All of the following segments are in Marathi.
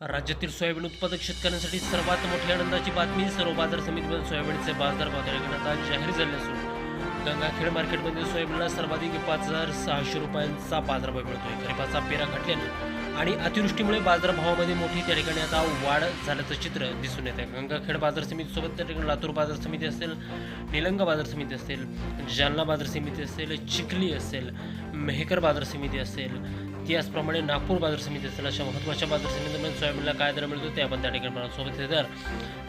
राज्यातील सोयाबीन उत्पादक शेतकऱ्यांसाठी सर्वात मोठी आनंदाची बातमी सर्व बाजार समितीमध्ये सोयाबीनचे बाजार भाव आता जाहीर झाले असून गंगाखेड मार्केटमध्ये सोयाबीनला सर्वाधिक पाच हजार सहाशे रुपयांचा बाजारभाव मिळतोय. खरीपाचा पेरा घटल्याने आणि अतिवृष्टीमुळे बाजारभावामध्ये मोठी त्या ठिकाणी आता वाढ झाल्याचं चित्र दिसून येत आहे गंगाखेड बाजार समितीसोबत त्या ठिकाणी लातूर बाजार समिती असेल निलंगा बाजार समिती असेल जालना बाजार समिती असेल चिखली असेल मेहकर बाजार समिती असेल त्याचप्रमाणे नागपूर बाजार समिती असेल अशा महत्त्वाच्या बाजार समितीमध्ये सोयाबीनला काय दर मिळतो ते आपण त्या ठिकाणी मला सोबत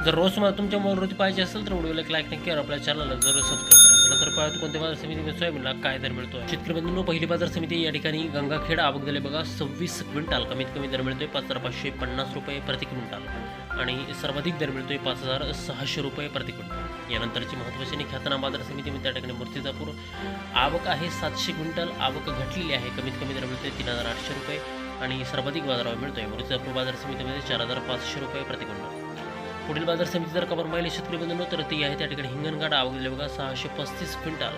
जर रोज तुम्हाला तुमच्या मोबाईलवरती पाहिजे असेल तर व्हिडिओला एक लाईक नक्की आपल्या चॅनलला जरूर सबस्क्राईब करा. पाळत कोणत्या बाजार समितीमध्ये सोयाबीनला काय दर मिळतो शेतकरी बंधूंनो पहिली बाजार समिती या ठिकाणी गंगाखेड आवक झाले बघा सव्वीस क्विंटाल. कमीत कमी दर मिळतोय पाच हजार पाचशे पन्नास रुपये प्रति क्विंटाल. आणि सर्वाधिक दर मिळतोय पाच हजार सहाशे रुपये प्रति क्विंटल. यानंतरची महत्त्वाची आणि ख्यातनाम बाजार समितीमध्ये म्हणजे त्या ठिकाणी मूर्तिजापूर. आवक आहे सातशे क्विंटल आवक घटलेली आहे. कमीत कमी दर मिळतोय तीन हजार आठशे रुपये. आणि सर्वाधिक बाजारभाव मिळतोय मूर्तिजापूर बाजार समितीमध्ये चार हजार पाचशे रुपये प्रति क्विंटल. पुढील बाजार समिती जर कबर पाहिली शेतकरी बंधूंनो तर ती आहे त्या ठिकाणी हिंगणघाट आवक दिली बघा सहाशे पस्तीस क्विंटल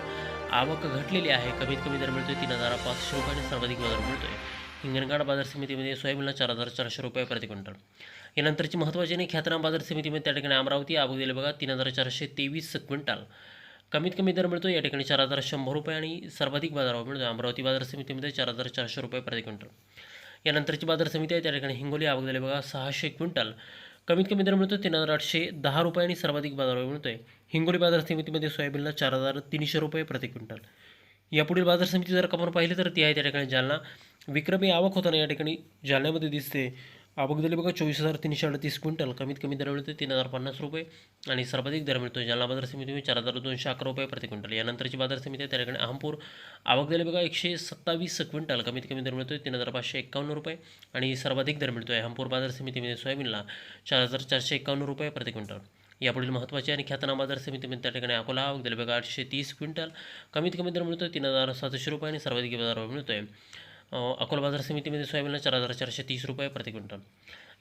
आवक घटलेली आहे. कमीत कमी दर मिळतोय तीन हजार पाचशे रुपयाने सर्वाधिक बाजार मिळतोय. हिंगणघाट बाजार समितीमध्ये सोयाबीनला चार हजार चारशे रुपये प्रति क्विंटल. यानंतरची महत्त्वाची आणि ख्यातनाम बाजार समितीमध्ये त्या ठिकाणी अमरावती आवक दिली बघा तीन हजार चारशे तेवीस क्विंटल. कमीत कमी दर मिळतो या ठिकाणी चार हजार शंभर रुपये आणि सर्वाधिक बाजारभाव मिळतो अमरावती बाजार समितीमध्ये चार हजार चारशे रुपये प्रति क्विंटल. यानंतरची बाजार समिती आहे त्या ठिकाणी हिंगोली आवक झाली बघा सहाशे क्विंटल. कमीत कमी दर मिळतो तीन हजार आठशे दहा रुपये आणि सर्वाधिक बाजारभाव मिळतो आहे हिंगोली बाजार समितीमध्ये सोयाबीनला चार हजार तीनशे रुपये प्रति क्विंटल. यापुढील बाजार समिती जर आपण पाहिली तर ती आहे त्या ठिकाणी जालना. विक्रमी आवक होताना या ठिकाणी जालन्यामध्ये दिसते. आवक झाली बघा चोवीस हजार तीनशे अडतीस क्विंटल. कमीत कमी दर मिळतो तीन हजार पन्नास रुपये आणि सर्वाधिक दर मिळतो जालना बाजार समितीमध्ये चार हजार दोनशे अकरा रुपये प्रति क्विंटल. यानंतरची बाजार समिती आहे त्या ठिकाणी अहमपूर. आवक झाली बघा एकशे सत्तावीस क्विंटल. कमीत कमी दर मिळतो तीन हजार पाचशे एक्कावन्न रुपये आणि सर्वाधिक दर मिळतो आहे अहमपूर बाजार समितीमध्ये सोयाबीनला चार हजार चारशे एक्कावन्न रुपये प्रति क्विंटल. यापुढील महत्त्वाचे आणि ख्यातनाम बाजार समितीमध्ये त्या ठिकाणी अकोला आवक दिली बघा आठशे तीस क्विंटल. कमीत कमी दर मिळतो तीन हजार सातशे रुपये आणि सर्वाधिक बाजारभाव मिळतो आहे अकोला बाजार समितीमध्ये सोयाबीनला चार हजार चारशे तीस रुपये प्रति क्विंटल.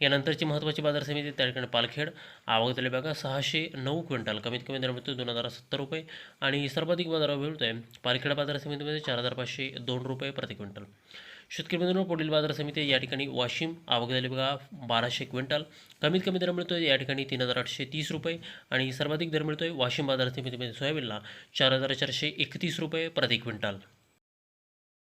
यानंतरची महत्त्वाची बाजार समिती त्या ठिकाणी पालखेड आवक दिले सहाशे नऊ क्विंटल. कमीत कमी दर मिळतो दोन हजार सत्तर रुपये आणि सर्वाधिक बाजारावर मिळतो आहे पालखेड बाजार समितीमध्ये चार हजार पाचशे दोन रुपये प्रति क्विंटल. शेतकरी मित्रांनो पुढील बाजार समिती या ठिकाणी वाशिम आवक झाली बघा बाराशे क्विंटल. कमीत कमी दर मिळतो या ठिकाणी तीन हजार आठशे तीस रुपये आणि सर्वाधिक दर मिळतो आहे वाशिम बाजार समितीमध्ये सोयाबीनला चार हजार चारशे एकतीस रुपये प्रति क्विंटल.